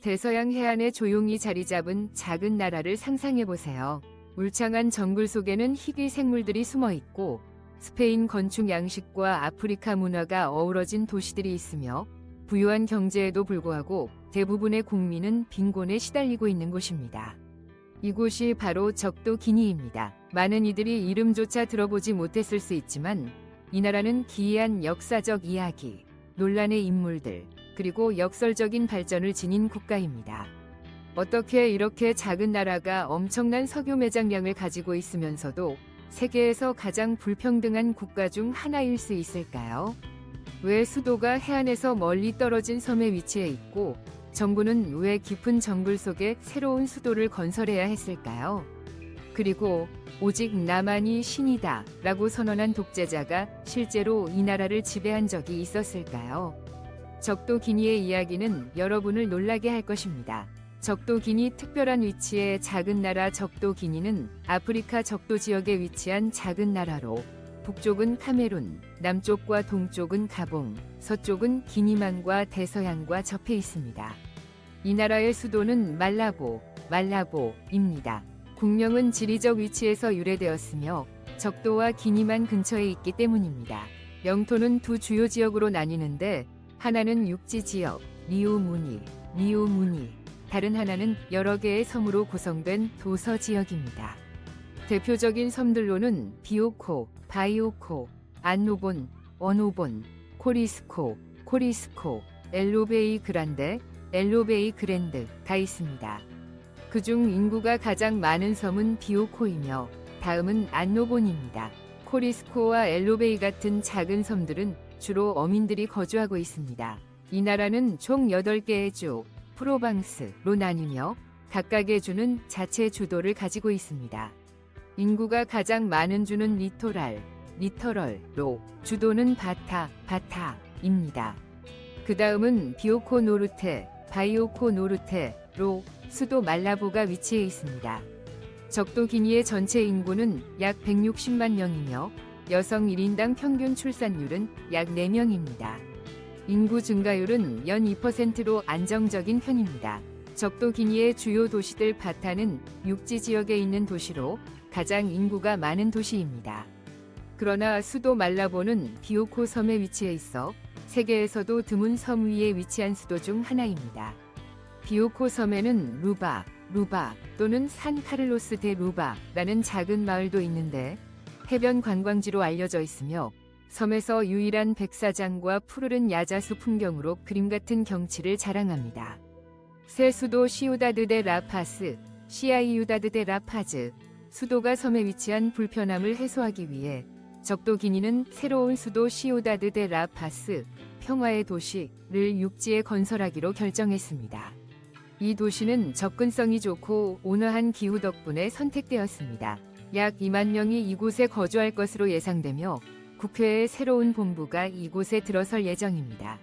대서양 해안에 조용히 자리 잡은 작은 나라를 상상해 보세요. 울창한 정글 속에는 희귀 생물들이 숨어 있고 스페인 건축 양식과 아프리카 문화가 어우러진 도시들이 있으며 부유한 경제에도 불구하고 대부분의 국민은 빈곤에 시달리고 있는 곳입니다. 이곳이 바로 적도 기니입니다. 많은 이들이 이름조차 들어보지 못했을 수 있지만 이 나라는 기이한 역사적 이야기, 논란의 인물들, 그리고 역설적인 발전을 지닌 국가입니다. 어떻게 이렇게 작은 나라가 엄청난 석유 매장량을 가지고 있으면서도 세계에서 가장 불평등한 국가 중 하나일 수 있을까요? 왜 수도가 해안에서 멀리 떨어진 섬에 위치해 있고 정부는 왜 깊은 정글 속에 새로운 수도를 건설해야 했을까요? 그리고 오직 나만이 신이다 라고 선언한 독재자가 실제로 이 나라를 지배한 적이 있었을까요? 적도 기니의 이야기는 여러분을 놀라게 할 것입니다. 적도 기니 특별한 위치의 작은 나라 적도 기니는 아프리카 적도 지역에 위치한 작은 나라로 북쪽은 카메룬, 남쪽과 동쪽은 가봉, 서쪽은 기니만과 대서양과 접해 있습니다. 이 나라의 수도는 말라보, 말라보입니다. 국명은 지리적 위치에서 유래되었으며 적도와 기니만 근처에 있기 때문입니다. 영토는 두 주요 지역으로 나뉘는데 하나는 육지 지역, 리오무니, 리오무니, 다른 하나는 여러 개의 섬으로 구성된 도서 지역입니다. 대표적인 섬들로는 비오코, 바이오코, 안노본, 어노본, 코리스코, 코리스코, 엘로베이 그란데, 엘로베이 그랜드가 있습니다. 그중 인구가 가장 많은 섬은 비오코이며 다음은 안노본입니다. 코리스코와 엘로베이 같은 작은 섬들은 주로 어민들이 거주하고 있습니다. 이 나라는 총 8개의 주, 프로방스로 나뉘며 각각의 주는 자체 주도를 가지고 있습니다. 인구가 가장 많은 주는 리토랄, 리터럴로 주도는 바타, 바타입니다. 그 다음은 비오코 노르테, 바이오코 노르테로 수도 말라보가 위치해 있습니다. 적도 기니의 전체 인구는 약 160만 명이며 여성 1인당 평균 출산율은 약 4명입니다. 인구 증가율은 연 2%로 안정적인 편입니다. 적도 기니의 주요 도시들 바타는 육지 지역에 있는 도시로 가장 인구가 많은 도시입니다. 그러나 수도 말라보는 비오코 섬에 위치해 있어 세계에서도 드문 섬 위에 위치한 수도 중 하나입니다. 비오코 섬에는 루바, 루바 또는 산 카를로스 데 루바라는 작은 마을도 있는데 해변 관광지로 알려져 있으며 섬에서 유일한 백사장과 푸르른 야자수 풍경으로 그림 같은 경치를 자랑합니다. 새 수도 시우다드 데 라파스, 시아이유다드 데 라파즈, 수도가 섬에 위치한 불편함을 해소하기 위해 적도 기니는 새로운 수도 시우다드 데 라파스, 평화의 도시를 육지에 건설하기로 결정했습니다. 이 도시는 접근성이 좋고 온화한 기후 덕분에 선택되었습니다. 약 2만 명이 이곳에 거주할 것으로 예상되며 국회의 새로운 본부가 이곳에 들어설 예정입니다.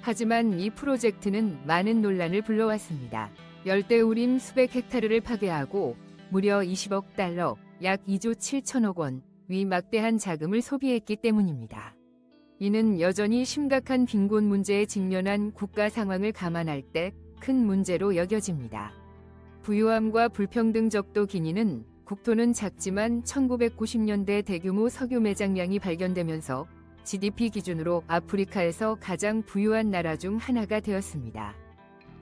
하지만 이 프로젝트는 많은 논란을 불러왔습니다. 열대 우림 수백 헥타르를 파괴하고 무려 20억 달러, 약 2조 7천억 원, 위 막대한 자금을 소비했기 때문입니다. 이는 여전히 심각한 빈곤 문제에 직면한 국가 상황을 감안할 때 큰 문제로 여겨집니다. 부유함과 불평등 적도 기니는 국토는 작지만 1990년대 대규모 석유 매장량이 발견되면서 GDP 기준으로 아프리카에서 가장 부유한 나라 중 하나가 되었습니다.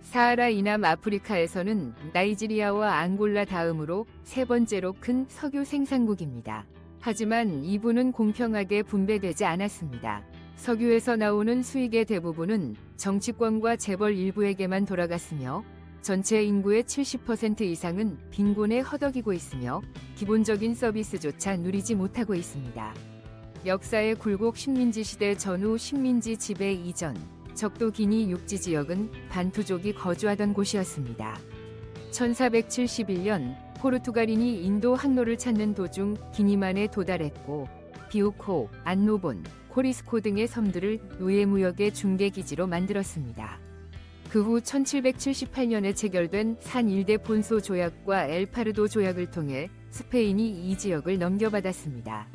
사하라 이남 아프리카에서는 나이지리아와 앙골라 다음으로 세 번째로 큰 석유 생산국입니다. 하지만 이분은 공평하게 분배되지 않았습니다. 석유에서 나오는 수익의 대부분은 정치권과 재벌 일부에게만 돌아갔으며 전체 인구의 70% 이상은 빈곤에 허덕이고 있으며 기본적인 서비스조차 누리지 못하고 있습니다. 역사의 굴곡 식민지 시대 전후 식민지 지배 이전 적도 기니 육지 지역은 반투족이 거주하던 곳이었습니다. 1471년 포르투갈인이 인도 항로를 찾는 도중 기니만에 도달했고 비우코, 안노본, 코리스코 등의 섬들을 노예 무역의 중개 기지로 만들었습니다. 그 후 1778년에 체결된 산 일대 폰소 조약과 엘파르도 조약을 통해 스페인이 이 지역을 넘겨받았습니다.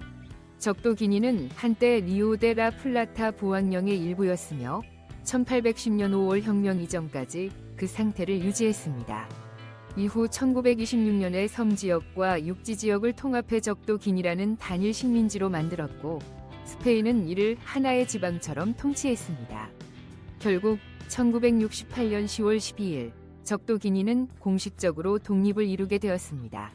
적도 기니는 한때 리오데라 플라타 보왕령의 일부였으며 1810년 5월 혁명 이전까지 그 상태를 유지했습니다. 이후 1926년에 섬 지역과 육지 지역을 통합해 적도 기니라는 단일 식민지로 만들었고 스페인은 이를 하나의 지방처럼 통치했습니다. 결국 1968년 10월 12일 적도 기니는 공식적으로 독립을 이루게 되었습니다.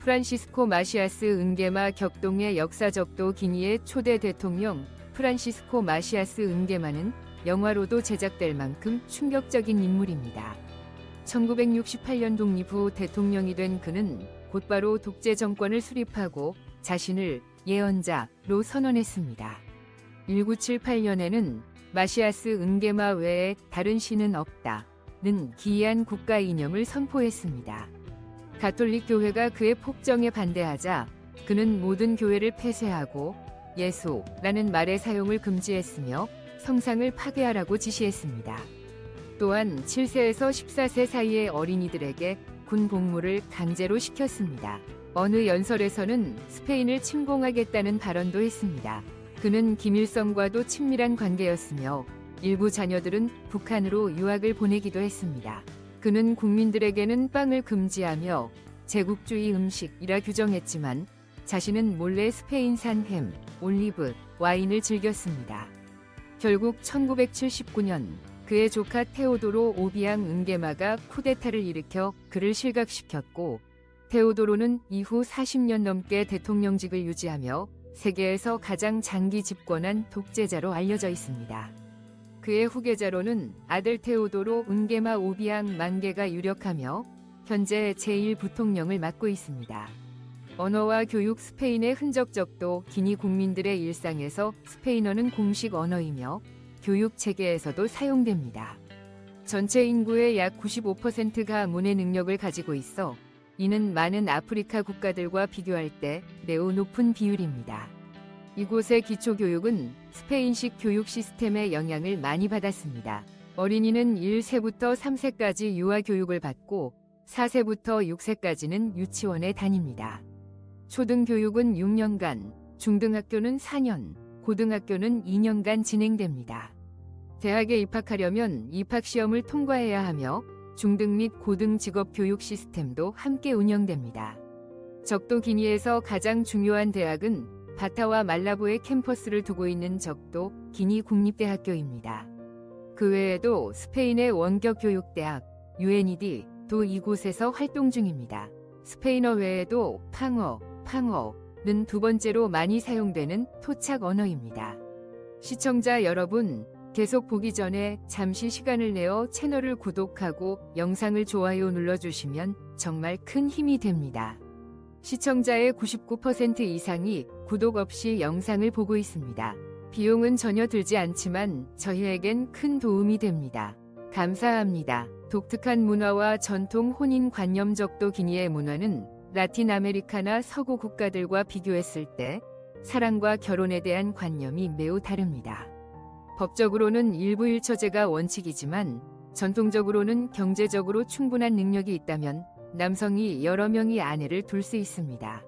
프란시스코 마시아스 은게마 격동의 역사 적도 기니의 초대 대통령 프란시스코 마시아스 은게마는 영화로도 제작될 만큼 충격적인 인물입니다. 1968년 독립 후 대통령이 된 그는 곧바로 독재 정권을 수립하고 자신을 예언자로 선언했습니다. 1978년에는 마시아스 은게마 외에 다른 신은 없다 는 기이한 국가 이념을 선포했습니다. 가톨릭 교회가 그의 폭정에 반대하자 그는 모든 교회를 폐쇄하고 예수라는 말의 사용을 금지했으며 성상을 파괴하라고 지시했습니다. 또한 7세에서 14세 사이의 어린이들에게 군 복무를 강제로 시켰습니다. 어느 연설에서는 스페인을 침공하겠다는 발언도 했습니다. 그는 김일성과도 친밀한 관계였으며 일부 자녀들은 북한으로 유학을 보내기도 했습니다. 그는 국민들에게는 빵을 금지하며 제국주의 음식이라 규정했지만 자신은 몰래 스페인산 햄, 올리브, 와인을 즐겼습니다. 결국 1979년 그의 조카 테오도로 오비앙 은게마가 쿠데타를 일으켜 그를 실각시켰고 테오도로는 이후 40년 넘게 대통령직을 유지하며 세계에서 가장 장기 집권한 독재자로 알려져 있습니다. 그의 후계자로는 아들 테오도로 은게마 오비앙 만개가 유력하며 현재 제1부통령을 맡고 있습니다. 언어와 교육 스페인의 흔적적도 기니 국민들의 일상에서 스페인어는 공식 언어이며 교육 체계에서도 사용됩니다. 전체 인구의 약 95%가 문해 능력을 가지고 있어 이는 많은 아프리카 국가들과 비교할 때 매우 높은 비율입니다. 이곳의 기초교육은 스페인식 교육 시스템의 영향을 많이 받았습니다. 어린이는 1세부터 3세까지 유아교육을 받고 4세부터 6세까지는 유치원에 다닙니다. 초등교육은 6년간, 중등학교는 4년, 고등학교는 2년간 진행됩니다. 대학에 입학하려면 입학시험을 통과해야 하며 중등 및 고등 직업 교육 시스템도 함께 운영됩니다. 적도 기니에서 가장 중요한 대학은 바타와 말라보의 캠퍼스를 두고 있는 적도 기니 국립대학교입니다. 그 외에도 스페인의 원격 교육대학 UNED 도 이곳에서 활동 중입니다. 스페인어 외에도 팡어, 팡어는 두 번째로 많이 사용되는 토착 언어입니다. 시청자 여러분, 계속 보기 전에 잠시 시간을 내어 채널을 구독하고 영상을 좋아요 눌러주시면 정말 큰 힘이 됩니다. 시청자의 99% 이상이 구독 없이 영상을 보고 있습니다. 비용은 전혀 들지 않지만 저희에겐 큰 도움이 됩니다. 감사합니다. 독특한 문화와 전통 혼인 관념적도 기니의 문화는 라틴 아메리카나 서구 국가들과 비교했을 때 사랑과 결혼에 대한 관념이 매우 다릅니다. 법적으로는 일부 일처제가 원칙이지만 전통적으로는 경제적으로 충분한 능력이 있다면 남성이 여러 명의 아내를 둘 수 있습니다.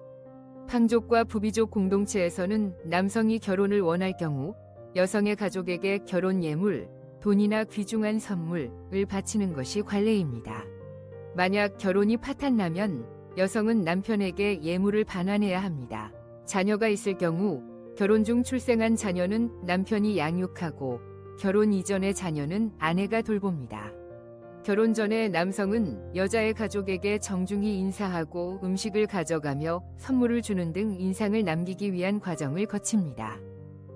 팡족과 부비족 공동체에서는 남성이 결혼을 원할 경우 여성의 가족에게 결혼 예물, 돈이나 귀중한 선물을 바치는 것이 관례입니다. 만약 결혼이 파탄나면 여성은 남편에게 예물을 반환해야 합니다. 자녀가 있을 경우 결혼 중 출생한 자녀는 남편이 양육하고 결혼 이전의 자녀는 아내가 돌봅니다. 결혼 전에 남성은 여자의 가족에게 정중히 인사하고 음식을 가져가며 선물을 주는 등 인상을 남기기 위한 과정을 거칩니다.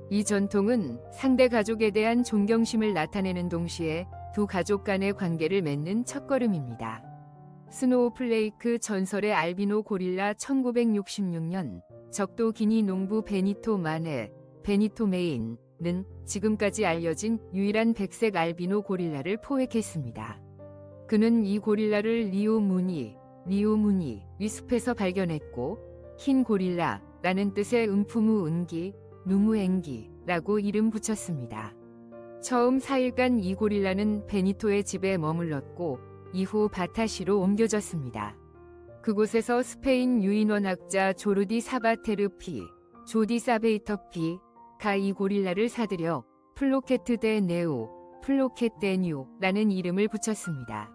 이 전통은 상대 가족에 대한 존경심을 나타내는 동시에 두 가족 간의 관계를 맺는 첫걸음입니다. 스노우 플레이크 전설의 알비노 고릴라 1966년 적도 기니 농부 베니토 마네, 베니토 메인은 지금까지 알려진 유일한 백색 알비노 고릴라를 포획했습니다. 그는 이 고릴라를 리오 무니, 리오 무니 위숲에서 발견했고 흰 고릴라라는 뜻의 음푸무 은기, 누무앵기라고 이름 붙였습니다. 처음 4일간 이 고릴라는 베니토의 집에 머물렀고 이후 바타시로 옮겨졌습니다. 그곳에서 스페인 유인원학자 조르디 사바테르피, 조디 사베이터피, 가이 고릴라를 사들여 플로케트 데 네오, 플로켓데뉴라는 이름을 붙였습니다.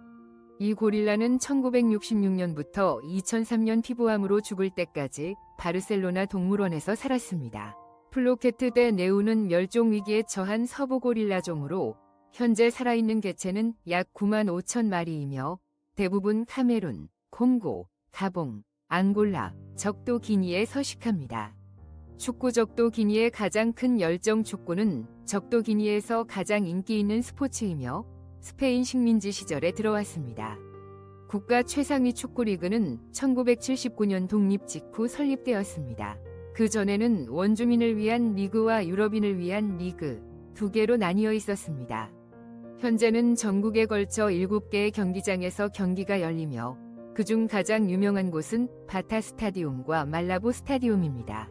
이 고릴라는 1966년부터 2003년 피부암으로 죽을 때까지 바르셀로나 동물원에서 살았습니다. 플로케트 데 네우는 멸종 위기에 처한 서부 고릴라종으로 현재 살아있는 개체는 약 9만 5천 마리이며 대부분 카메룬, 콩고, 가봉, 앙골라, 적도 기니에 서식합니다. 축구 적도 기니의 가장 큰 열정 축구는 적도 기니에서 가장 인기 있는 스포츠이며 스페인 식민지 시절에 들어왔습니다. 국가 최상위 축구 리그는 1979년 독립 직후 설립되었습니다. 그 전에는 원주민을 위한 리그와 유럽인을 위한 리그 두 개로 나뉘어 있었습니다. 현재는 전국에 걸쳐 7개의 경기장에서 경기가 열리며 그중 가장 유명한 곳은 바타 스타디움과 말라보 스타디움입니다.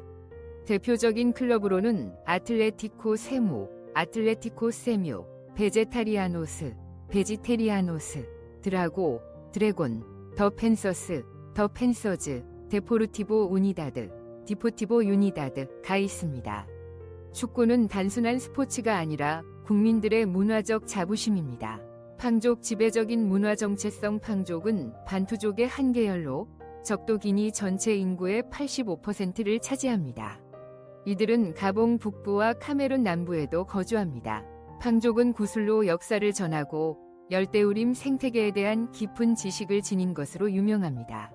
대표적인 클럽으로는 아틀레티코 세무, 아틀레티코 세뮤, 베제타리아노스, 베지테리아노스, 드라고, 드래곤, 더 펜서스, 더 펜서즈, 데포르티보 우니다드, 디포티보 유니다드가 있습니다. 축구는 단순한 스포츠가 아니라 국민들의 문화적 자부심입니다. 팡족 지배적인 문화 정체성 팡족은 반투족의 한 계열로 적도기니 전체 인구의 85%를 차지합니다. 이들은 가봉 북부와 카메룬 남부에도 거주합니다. 팡족은 구슬로 역사를 전하고 열대우림 생태계에 대한 깊은 지식을 지닌 것으로 유명합니다.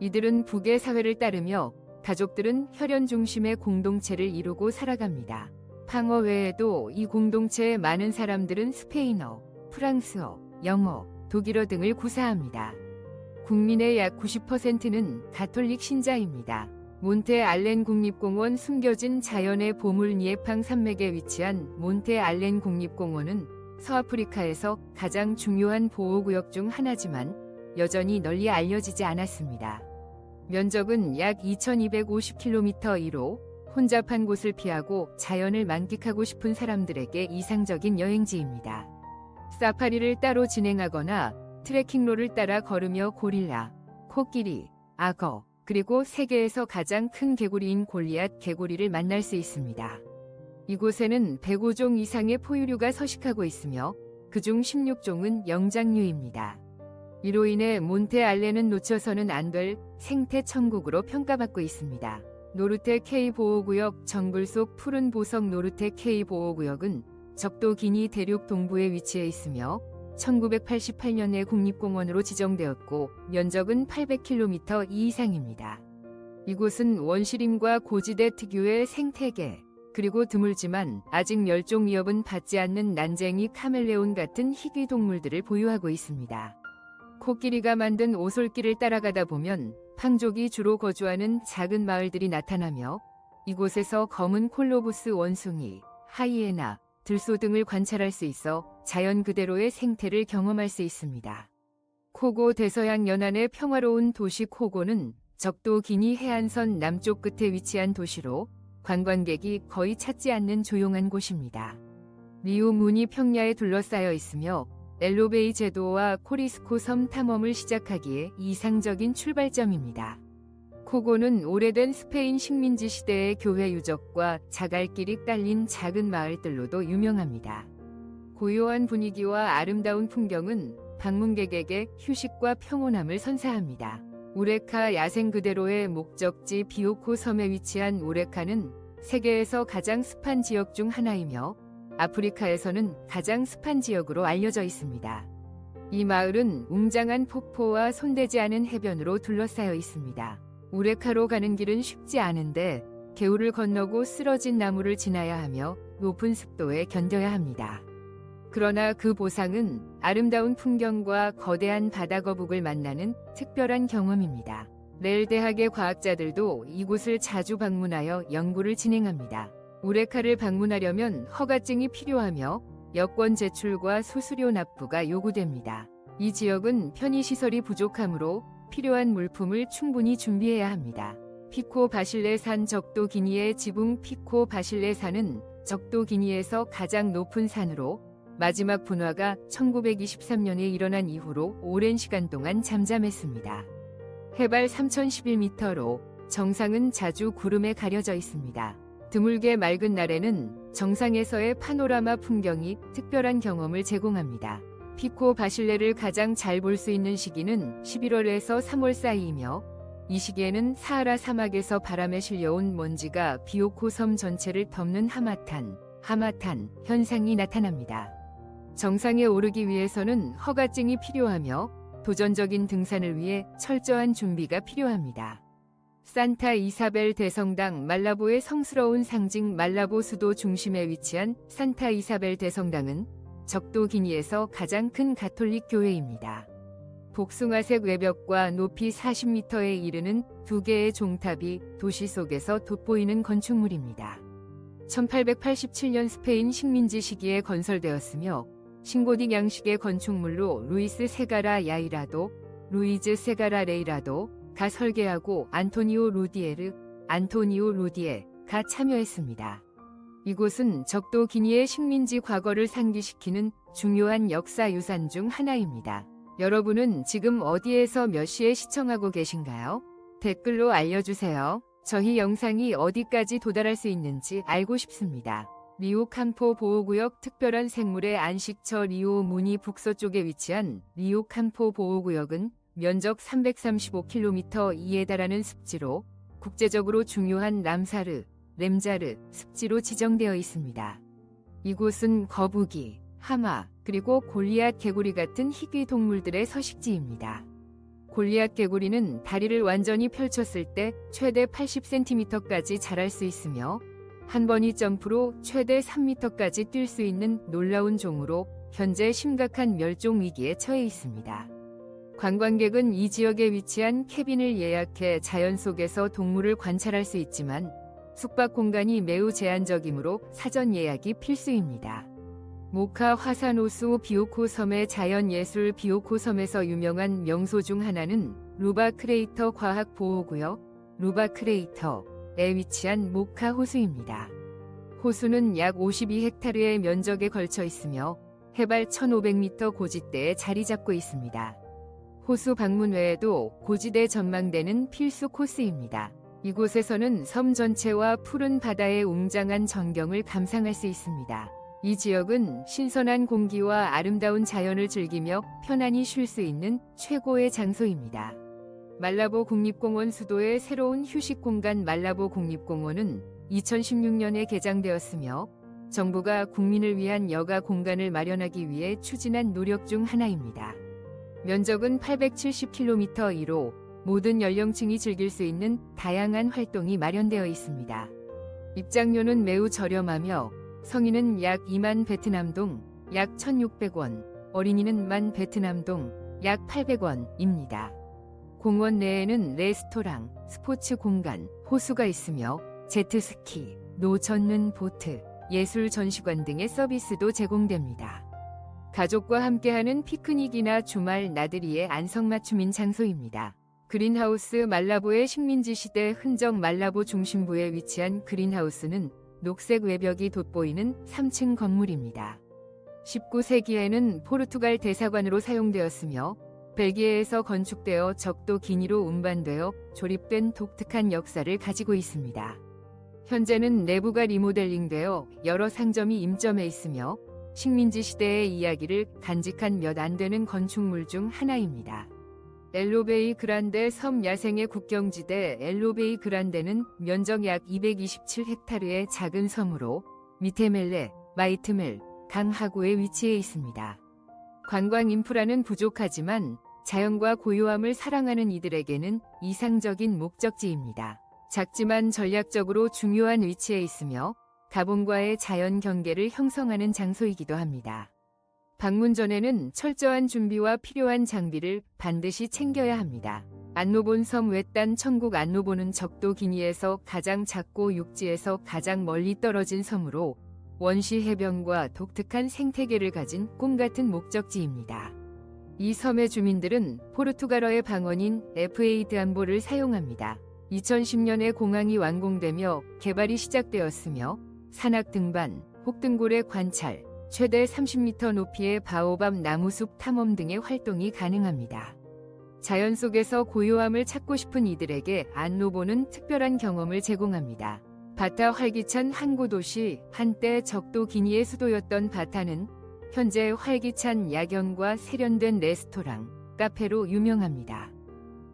이들은 북의 사회를 따르며 가족들은 혈연 중심의 공동체를 이루고 살아갑니다. 팡어 외에도 이 공동체의 많은 사람들은 스페인어, 프랑스어, 영어, 독일어 등을 구사합니다. 국민의 약 90%는 가톨릭 신자입니다. 몬테 알렌 국립공원 숨겨진 자연의 보물 니에팡 산맥에 위치한 몬테 알렌 국립공원은 서아프리카에서 가장 중요한 보호구역 중 하나지만 여전히 널리 알려지지 않았습니다. 면적은 약 2250km2로 혼잡한 곳을 피하고 자연을 만끽하고 싶은 사람들에게 이상적인 여행지입니다. 사파리를 따로 진행하거나 트레킹로를 따라 걸으며 고릴라, 코끼리, 악어, 그리고 세계에서 가장 큰 개구리인 골리앗 개구리를 만날 수 있습니다. 이곳에는 105종 이상의 포유류가 서식하고 있으며 그중 16종은 영장류입니다. 이로 인해 몬테 알레는 놓쳐서는 안 될 생태 천국으로 평가받고 있습니다. 노르테 K 보호구역 정글 속 푸른 보석 노르테 K 보호구역은 적도 기니 대륙 동부에 위치해 있으며 1988년에 국립공원으로 지정되었고 면적은 800km 이상입니다. 이곳은 원시림과 고지대 특유의 생태계 그리고 드물지만 아직 멸종 위협은 받지 않는 난쟁이 카멜레온 같은 희귀 동물들을 보유하고 있습니다. 코끼리가 만든 오솔길을 따라가다 보면 팡족이 주로 거주하는 작은 마을들이 나타나며 이곳에서 검은 콜로부스 원숭이, 하이에나, 들소 등을 관찰할 수 있어 자연 그대로의 생태를 경험할 수 있습니다. 코고 대서양 연안의 평화로운 도시 코고는 적도 기니 해안선 남쪽 끝에 위치한 도시로 관광객이 거의 찾지 않는 조용한 곳입니다. 리우 문이 평야에 둘러싸여 있으며 엘로베이 제도와 코리스코 섬 탐험을 시작하기에 이상적인 출발점입니다. 코고는 오래된 스페인 식민지 시대의 교회 유적과 자갈길이 딸린 작은 마을들로도 유명합니다. 고요한 분위기와 아름다운 풍경은 방문객에게 휴식과 평온함을 선사합니다. 우레카 야생 그대로의 목적지 비오코 섬에 위치한 우레카는 세계에서 가장 습한 지역 중 하나이며 아프리카에서는 가장 습한 지역으로 알려져 있습니다. 이 마을은 웅장한 폭포와 손대지 않은 해변으로 둘러싸여 있습니다. 우레카로 가는 길은 쉽지 않은데 개울을 건너고 쓰러진 나무를 지나야 하며 높은 습도에 견뎌야 합니다. 그러나 그 보상은 아름다운 풍경과 거대한 바다 거북을 만나는 특별한 경험입니다. 렐 대학의 과학자들도 이곳을 자주 방문하여 연구를 진행합니다. 우레카를 방문하려면 허가증이 필요하며 여권 제출과 수수료 납부가 요구됩니다. 이 지역은 편의시설이 부족하므로 필요한 물품을 충분히 준비해야 합니다. 피코 바실레산 적도 기니의 지붕 피코 바실레산은 적도 기니에서 가장 높은 산으로 마지막 분화가 1923년에 일어난 이후로 오랜 시간 동안 잠잠했습니다. 해발 3011m로 정상은 자주 구름에 가려져 있습니다. 드물게 맑은 날에는 정상에서의 파노라마 풍경이 특별한 경험을 제공합니다. 피코 바실레를 가장 잘 볼 수 있는 시기는 11월에서 3월 사이이며 이 시기에는 사하라 사막에서 바람에 실려온 먼지가 비오코 섬 전체를 덮는 하마탄, 하마탄 현상이 나타납니다. 정상에 오르기 위해서는 허가증이 필요하며 도전적인 등산을 위해 철저한 준비가 필요합니다. 산타 이사벨 대성당 말라보의 성스러운 상징 말라보 수도 중심에 위치한 산타 이사벨 대성당은 적도 기니에서 가장 큰 가톨릭 교회입니다. 복숭아색 외벽과 높이 40m에 이르는 두 개의 종탑이 도시 속에서 돋보이는 건축물입니다. 1887년 스페인 식민지 시기에 건설되었으며 신고딕 양식의 건축물로 루이스 세가라 야이라도, 루이즈 세가라 레이라도 가 설계하고 안토니오 루디에르, 안토니오 루디에 가 참여했습니다. 이곳은 적도 기니의 식민지 과거를 상기시키는 중요한 역사 유산 중 하나입니다. 여러분은 지금 어디에서 몇 시에 시청하고 계신가요? 댓글로 알려주세요. 저희 영상이 어디까지 도달할 수 있는지 알고 싶습니다. 리오 캄포 보호구역 특별한 생물의 안식처 리오 무니 북서쪽에 위치한 리오 캄포 보호구역은 면적 335km 이에 달하는 습지로 국제적으로 중요한 람사르, 렘자르 습지로 지정되어 있습니다. 이곳은 거북이, 하마, 그리고 골리앗 개구리 같은 희귀 동물들의 서식지입니다. 골리앗 개구리는 다리를 완전히 펼쳤을 때 최대 80cm까지 자랄 수 있으며 한 번이 점프로 최대 3m까지 뛸 수 있는 놀라운 종으로 현재 심각한 멸종 위기에 처해 있습니다. 관광객은 이 지역에 위치한 캐빈을 예약해 자연 속에서 동물을 관찰할 수 있지만 숙박 공간이 매우 제한적이므로 사전 예약이 필수입니다. 모카 화산호수 비오코 섬의 자연예술 비오코 섬에서 유명한 명소 중 하나는 루바 크레이터 과학 보호구역 루바 크레이터에 위치한 모카 호수입니다. 호수는 약 52헥타르의 면적에 걸쳐 있으며 해발 1500m 고지대에 자리 잡고 있습니다. 호수 방문 외에도 고지대 전망대는 필수 코스입니다. 이곳에서는 섬 전체와 푸른 바다의 웅장한 전경을 감상할 수 있습니다. 이 지역은 신선한 공기와 아름다운 자연을 즐기며 편안히 쉴 수 있는 최고의 장소입니다. 말라보 국립공원 수도의 새로운 휴식 공간 말라보 국립공원은 2016년에 개장되었으며 정부가 국민을 위한 여가 공간을 마련하기 위해 추진한 노력 중 하나입니다. 면적은 870km2로 모든 연령층이 즐길 수 있는 다양한 활동이 마련되어 있습니다. 입장료는 매우 저렴하며 성인은 약 2만 베트남동, 약 1,600원, 어린이는 만 베트남동, 약 800원입니다. 공원 내에는 레스토랑, 스포츠 공간, 호수가 있으며 제트스키, 노 젓는 보트, 예술 전시관 등의 서비스도 제공됩니다. 가족과 함께하는 피크닉이나 주말 나들이의 안성맞춤인 장소입니다. 그린하우스 말라보의 식민지 시대 흔적 말라보 중심부에 위치한 그린하우스는 녹색 외벽이 돋보이는 3층 건물입니다. 19세기에는 포르투갈 대사관으로 사용되었으며 벨기에에서 건축되어 적도 기니로 운반되어 조립된 독특한 역사를 가지고 있습니다. 현재는 내부가 리모델링되어 여러 상점이 임점해 있으며 식민지 시대의 이야기를 간직한 몇 안 되는 건축물 중 하나입니다. 엘로베이 그란데 섬 야생의 국경지대 엘로베이 그란데는 면적 약 227헥타르의 작은 섬으로 미테멜레, 마이트멜, 강 하구에 위치해 있습니다. 관광 인프라는 부족하지만 자연과 고요함을 사랑하는 이들에게는 이상적인 목적지입니다. 작지만 전략적으로 중요한 위치에 있으며 가본과의 자연 경계를 형성하는 장소이기도 합니다. 방문 전에는 철저한 준비와 필요한 장비를 반드시 챙겨야 합니다. 안노본 섬 외딴 천국 안노본은 적도 기니에서 가장 작고 육지에서 가장 멀리 떨어진 섬으로 원시 해변과 독특한 생태계를 가진 꿈 같은 목적지입니다. 이 섬의 주민들은 포르투갈어의 방언인 에프에이드안보를 사용합니다. 2010년에 공항이 완공되며 개발이 시작되었으며 산악 등반, 혹등골의 관찰, 최대 30m 높이의 바오밤 나무숲 탐험 등의 활동이 가능합니다. 자연 속에서 고요함을 찾고 싶은 이들에게 안노보는 특별한 경험을 제공합니다. 바타 활기찬 항구 도시 한때 적도 기니의 수도였던 바타는 현재 활기찬 야경과 세련된 레스토랑, 카페로 유명합니다.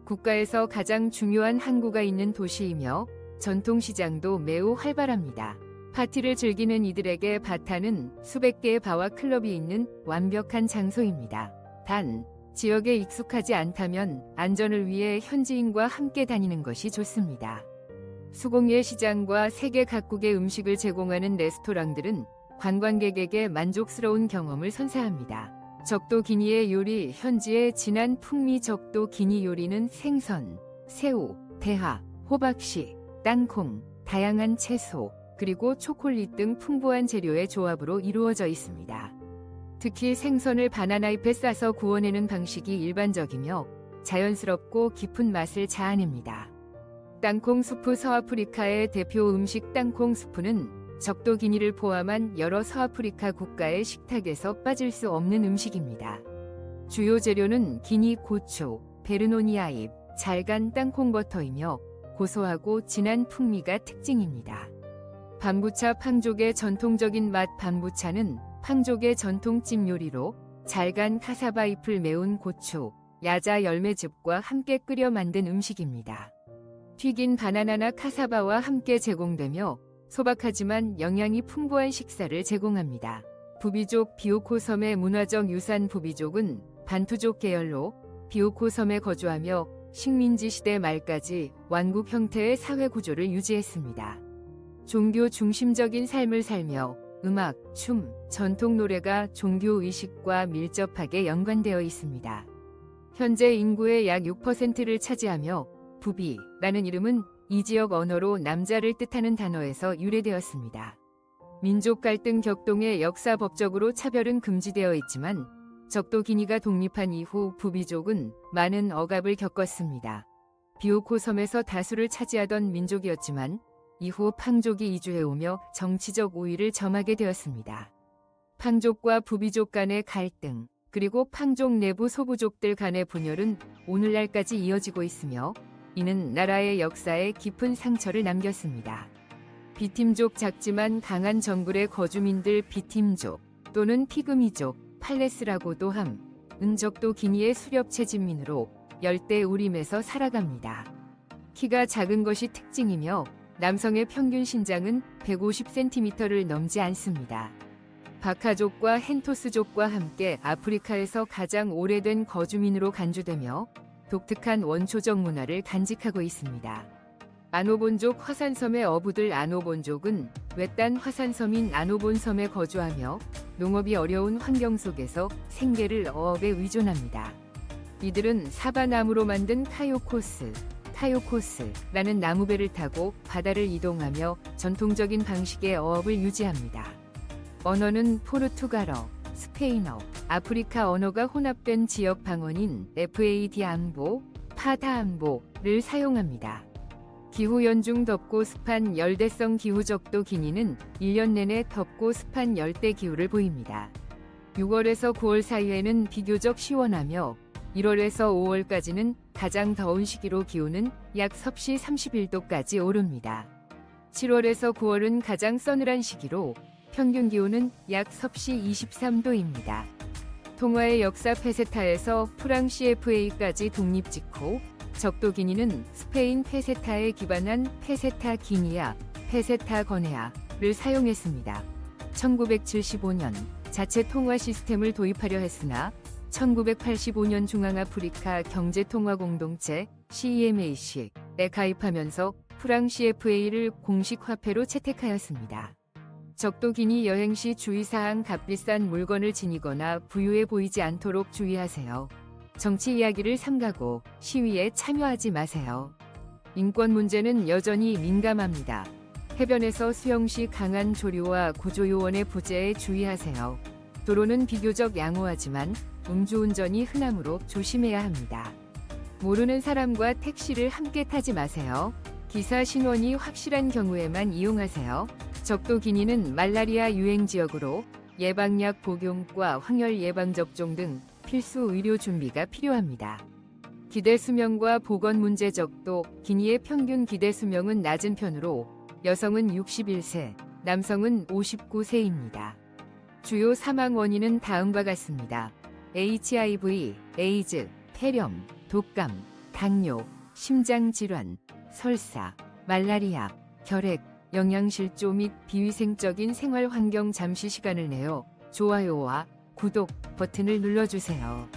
국가에서 가장 중요한 항구가 있는 도시이며 전통시장도 매우 활발합니다. 파티를 즐기는 이들에게 바타는 수백 개의 바와 클럽이 있는 완벽한 장소입니다. 단, 지역에 익숙하지 않다면 안전을 위해 현지인과 함께 다니는 것이 좋습니다. 수공예 시장과 세계 각국의 음식을 제공하는 레스토랑들은 관광객에게 만족스러운 경험을 선사합니다. 적도 기니의 요리 현지의 진한 풍미 적도 기니 요리는 생선, 새우, 대하, 호박씨, 땅콩, 다양한 채소, 그리고 초콜릿 등 풍부한 재료의 조합으로 이루어져 있습니다. 특히 생선을 바나나잎에 싸서 구워내는 방식이 일반적이며 자연스럽고 깊은 맛을 자아냅니다. 땅콩 수프 서아프리카의 대표 음식 땅콩 수프는 적도 기니를 포함한 여러 서아프리카 국가의 식탁에서 빠질 수 없는 음식입니다. 주요 재료는 기니 고초, 베르노니아잎, 잘간 땅콩버터이며 고소하고 진한 풍미가 특징입니다. 밤부차 팡족의 전통적인 맛 밤부차는 팡족의 전통찜 요리로 잘간 카사바 잎을 메운 고초, 야자 열매즙과 함께 끓여 만든 음식입니다. 튀긴 바나나나 카사바와 함께 제공되며 소박하지만 영양이 풍부한 식사를 제공합니다. 부비족 비오코 섬의 문화적 유산 부비족은 반투족 계열로 비오코 섬에 거주하며 식민지 시대 말까지 왕국 형태의 사회 구조를 유지했습니다. 종교 중심적인 삶을 살며 음악, 춤, 전통 노래가 종교 의식과 밀접하게 연관되어 있습니다. 현재 인구의 약 6%를 차지하며 부비라는 이름은 이 지역 언어로 남자를 뜻하는 단어에서 유래되었습니다. 민족 갈등 격동의 역사법적으로 차별은 금지되어 있지만 적도 기니가 독립한 이후 부비족은 많은 억압을 겪었습니다. 비오코 섬에서 다수를 차지하던 민족이었지만 이후 팡족이 이주해오며 정치적 우위를 점하게 되었습니다. 팡족과 부비족 간의 갈등, 그리고 팡족 내부 소부족들 간의 분열은 오늘날까지 이어지고 있으며 이는 나라의 역사에 깊은 상처를 남겼습니다. 비팀족 작지만 강한 정글의 거주민들 비팀족 또는 피그미족, 팔레스라고도 함, 은적도 기니의 수렵체 진민으로 열대 우림에서 살아갑니다. 키가 작은 것이 특징이며 남성의 평균 신장은 150cm를 넘지 않습니다. 바카족과 헨토스족과 함께 아프리카에서 가장 오래된 거주민으로 간주되며 독특한 원초적 문화를 간직하고 있습니다. 아노본족 화산섬의 어부들 아노본족은 외딴 화산섬인 아노본섬에 거주하며 농업이 어려운 환경 속에서 생계를 어업에 의존합니다. 이들은 사바나무로 만든 카요코스, 카요코스라는 나무배를 타고 바다를 이동하며 전통적인 방식의 어업을 유지합니다. 언어는 포르투갈어, 스페인어, 아프리카 언어가 혼합된 지역 방언인 FAD 암보, 파다 암보를 사용합니다. 기후 연중 덥고 습한 열대성 기후적도 기니는 1년 내내 덥고 습한 열대 기후를 보입니다. 6월에서 9월 사이에는 비교적 시원하며 1월에서 5월까지는 가장 더운 시기로 기온은 약 섭씨 31도까지 오릅니다. 7월에서 9월은 가장 서늘한 시기로 평균 기온은 약 섭씨 23도입니다. 통화의 역사 페세타에서 프랑 CFA까지 독립 직후 적도 기니는 스페인 페세타에 기반한 페세타 기니아, 페세타 거네아를 사용했습니다. 1975년 자체 통화 시스템을 도입하려 했으나 1985년 중앙아프리카 경제통화공동체 CEMAC에 가입하면서 프랑 CFA를 공식 화폐로 채택하였습니다. 적도기니 여행 시 주의사항 값비싼 물건을 지니거나 부유해 보이지 않도록 주의하세요. 정치 이야기를 삼가고 시위에 참여하지 마세요. 인권 문제는 여전히 민감합니다. 해변에서 수영 시 강한 조류와 구조요원의 부재에 주의하세요. 도로는 비교적 양호하지만 음주운전이 흔하므로 조심해야 합니다. 모르는 사람과 택시를 함께 타지 마세요. 기사 신원이 확실한 경우에만 이용하세요. 적도 기니는 말라리아 유행 지역으로 예방약 복용과 황열 예방 접종 등 필수 의료 준비가 필요합니다. 기대 수명과 보건 문제 적도 기니의 평균 기대 수명은 낮은 편으로 여성은 61세, 남성은 59세입니다. 주요 사망 원인은 다음과 같습니다. HIV, 에이즈, 폐렴, 독감, 당뇨, 심장질환, 설사, 말라리아, 결핵, 영양실조 및 비위생적인 생활 환경 잠시 시간을 내어 좋아요와 구독 버튼을 눌러주세요.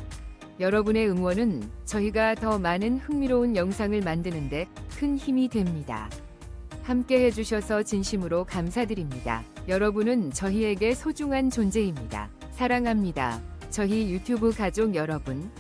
여러분의 응원은 저희가 더 많은 흥미로운 영상을 만드는데 큰 힘이 됩니다. 함께 해주셔서 진심으로 감사드립니다. 여러분은 저희에게 소중한 존재입니다. 사랑합니다. 저희 유튜브 가족 여러분.